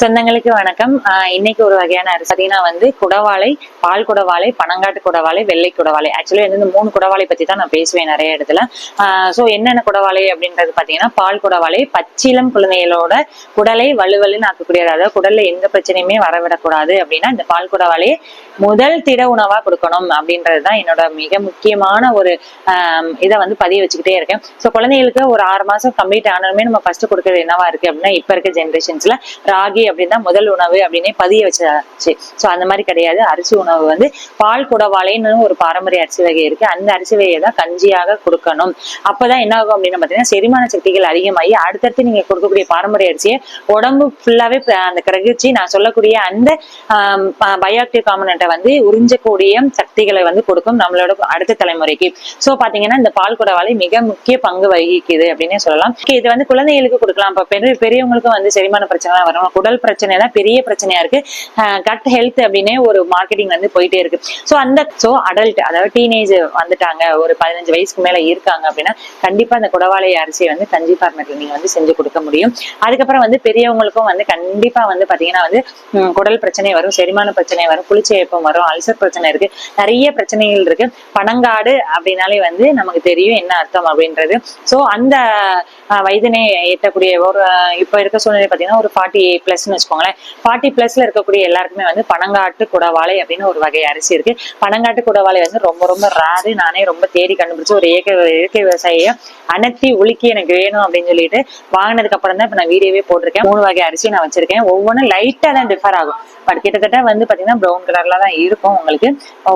சொந்தங்களுக்கு வணக்கம். இன்னைக்கு ஒரு வகையான அரிசி பார்த்தீங்கன்னா வந்து குடவாளை பால் குடவாளை பனங்காட்டு குடவாளை வெள்ளை குடவாளை. ஆக்சுவலி வந்து இந்த மூணு குடவாளை பத்தி தான் நான் பேசுவேன் நிறைய இடத்துல. ஸோ என்னென்ன குடவாளை அப்படின்றது பார்த்தீங்கன்னா பால் குடவாளை பச்சிலம் குழந்தைகளோட குடலை வலுவலுன்னு ஆக்கக்கூடியது. அதாவது குடல்ல எந்த பிரச்சனையுமே வரவிடக்கூடாது அப்படின்னா இந்த பால் குடவாளையை முதல் திட உணவா கொடுக்கணும் அப்படின்றது தான் என்னோட மிக முக்கியமான ஒரு ஆஹ் இதை வந்து பதிய வச்சுக்கிட்டே இருக்கேன். ஸோ குழந்தைகளுக்கு ஒரு ஆறு மாசம் கம்ப்ளீட் ஆனாலுமே நம்ம ஃபர்ஸ்ட் கொடுக்கறது என்னவா இருக்கு அப்படின்னா இப்போ இருக்க ஜென்ரேஷன்ஸ்ல ராகி அப்படின்னா முதல் உணவு அப்படின்னே பதிய வச்சாச்சு. ஸோ அந்த மாதிரி கிடையாது. அரிசி உணவு வந்து பால் குடவாளைன்னு ஒரு பாரம்பரிய அரிசி வகை இருக்கு. அந்த அரிசி வகையை தான் கஞ்சியாக கொடுக்கணும். அப்பதான் என்ன ஆகும் அப்படின்னு பாத்தீங்கன்னா செரிமான சக்திகள் அதிகமாகி அடுத்தடுத்து நீங்க கொடுக்கக்கூடிய பாரம்பரிய அரிசியை உடம்பு ஃபுல்லாவே அந்த கிரகிச்சு நான் சொல்லக்கூடிய அந்த பயோஆக்டிவ் காம்பனண்ட்டை வந்து உறிஞ்சக்கூடிய சக்திகளை வந்து கொடுக்கும் நம்மளோட அடுத்த தலைமுறைக்கு. ஸோ பாத்தீங்கன்னா இந்த பால் குடவாளை மிக முக்கிய பங்கு வகிக்குது அப்படின்னே சொல்லலாம். இது வந்து குழந்தைகளுக்கு கொடுக்கலாம். இப்ப பெரிய பெரியவங்களுக்கும் வந்து செரிமான பிரச்சனை வரும் குடல் பிரச்சனை தான் பெரிய பிரச்சனையா இருக்கு. கட் ஹெல்த் அப்படின்னே ஒரு மார்க்கெட்டிங் வந்து போயிட்டே இருக்கு. ஸோ அந்த சோ அடல்ட் அதாவது டீனேஜ் வந்துட்டாங்க ஒரு பதினஞ்சு வயசுக்கு மேல இருக்காங்க அப்படின்னா கண்டிப்பா அந்த குடவாளை அரிசியை வந்து கஞ்சி ஃபார்மேட்ல நீங்க வந்து செஞ்சு கொடுக்க முடியும். அதுக்கப்புறம் வந்து பெரியவங்களுக்கும் வந்து கண்டிப்பா வந்து பாத்தீங்கன்னா வந்து குடல் பிரச்சனை வரும் செரிமான பிரச்சனை வரும் புளிச்சேப்பம் வரும் அல்சர் பிரச்சனை இருக்கு. நிறைய பிரச்சனைகள் இருக்கு. பனங்காடு அப்படின்னாலே வந்து நமக்கு தெரியும் என்ன அர்த்தம் அப்படின்றது. சோ அந்த வயதினை எட்டக்கூடிய ஒரு இப்போ இப்ப இருக்க சூழ்நிலை பார்த்தீங்கன்னா ஒரு ஃபார்ட்டி பிளஸ்னு வச்சுக்கோங்களேன் ஃபார்ட்டி பிளஸ்ல இருக்கக்கூடிய எல்லாருக்குமே வந்து பனங்காட்டு குடவாளை அப்படின்னு ஒரு வகை அரிசி இருக்கு. பனங்காட்டு குடவாளை வந்து ரொம்ப ரொம்ப ரேரு நானே ரொம்ப தேடி கண்டுபிடிச்சு ஒரு இயற்கை இயற்கை விவசாயியை அனத்தி உலுக்கி எனக்கு வேணும் அப்படின்னு சொல்லிட்டு வாங்கினதுக்கு அப்புறம் தான் இப்ப நான் வீடியோவே போட்டிருக்கேன். மூணு வகை அரிசி நான் வச்சிருக்கேன். ஒவ்வொன்றும் லைட்டா தான் டிஃபர் ஆகும். பட் கிட்டத்தட்ட வந்து பாத்தீங்கன்னா ப்ரௌன் கலர்ல தான் இருக்கும் உங்களுக்கு.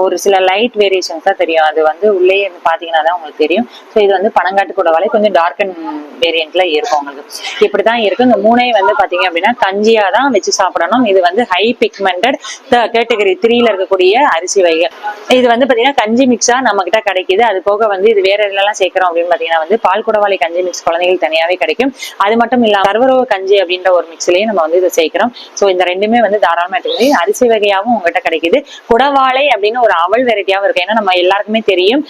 ஒரு சில லைட் வேரியேஷன்ஸ் தான் தெரியும். அது வந்து உள்ளே வந்து பாத்தீங்கன்னா தான் உங்களுக்கு தெரியும். ஸோ இது வந்து பனங்காட்டு குடவாளை கொஞ்சம் டார்க் அண்ட் வேரியன்ட்ல இருக்கும் உங்களுக்கு. இப்படிதான் இருக்கு. இந்த மூணையும் வந்து பாத்தீங்க அப்படின்னா கஞ்சியா தான் வச்சு சாப்பிடணும். இது வந்து ஹை பிக்மெண்டட் கேட்டகரி த்ரீல இருக்கக்கூடிய அரிசி வகை இது வந்து பாத்தீங்கன்னா கஞ்சி மிக்ஸா நம்ம கிட்ட கிடைக்குது. அது போக வந்து இது வேற எல்லாம் சேர்க்கிறோம் அப்படின்னு பாத்தீங்கன்னா வந்து பால் குடவாளி கஞ்சி மிக்ஸ் குழந்தைகளுக்கு தனியாவே கிடைக்கும். அது மட்டும் இல்லாம கருவரவு கஞ்சி அப்படின்ற ஒரு மிக்ஸ்லயும் நம்ம வந்து இதை சேர்க்கிறோம். சோ இந்த ரெண்டுமே வந்து தாராளமாக எடுத்துக்கிட்டு அரிசி வகையாவும் உங்ககிட்ட கிடைக்குது. குடவாளை அப்படின்னு ஒரு அவல் வெரைட்டியாவும் இருக்கு. ஏன்னா நம்ம எல்லாருக்குமே தெரியும்.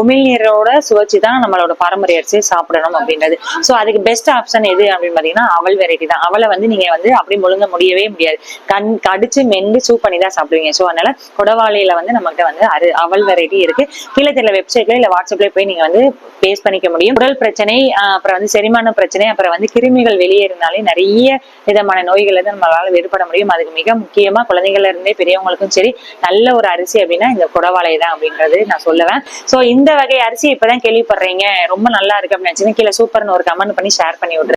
உமிழ்நீரோட சுவைச்சு தான் நம்மளோட பாரம்பரிய அரிசியை சாப்பிடணும் அப்படின்றது. சோ அதுக்கு பெஸ்ட் ஆப்ஷன் எது அப்படின்னு பாத்தீங்கன்னா அவல் வெரைட்டி தான். அவளை வந்து நீங்க வந்து அப்படி முழுங்க முடியவே முடியாது. கண் கடிச்சு மெண்டு சூப் பண்ணி தான் சாப்பிடுவீங்க. ஸோ அதனால குடவாளியில வந்து நம்மகிட்ட வந்து அரு அவல் வெரைட்டி இருக்கு. கீழே தெரியல வெப்சைட்ல இல்ல வாட்ஸ்அப்ல போய் நீங்க வந்து பேஸ் பண்ணிக்க முடியும். உடல் பிரச்சனை அப்புறம் வந்து செரிமான பிரச்சனை அப்புறம் வந்து கிருமிகள் வெளியேறினாலே நிறைய விதமான நோய்கள் வந்து நம்மளால வேறுபட முடியும். அதுக்கு மிக முக்கியமா குழந்தைகள்ல இருந்தே பெரியவங்களுக்கும் சரி நல்ல ஒரு அரிசி அப்படின்னா இந்த குடவாளை தான் அப்படின்றது நான் சொல்லுவேன். சோ இந்த வகை அரிசி இப்பதான் கேள்விப்படுறீங்க. ரொம்ப நல்லா இருக்கு அப்படின்னு நினைச்சீங்கன்னா கீழே சூப்பர்னு ஒரு கமெண்ட் பண்ணி ஷேர் பண்ணி விட்டுரு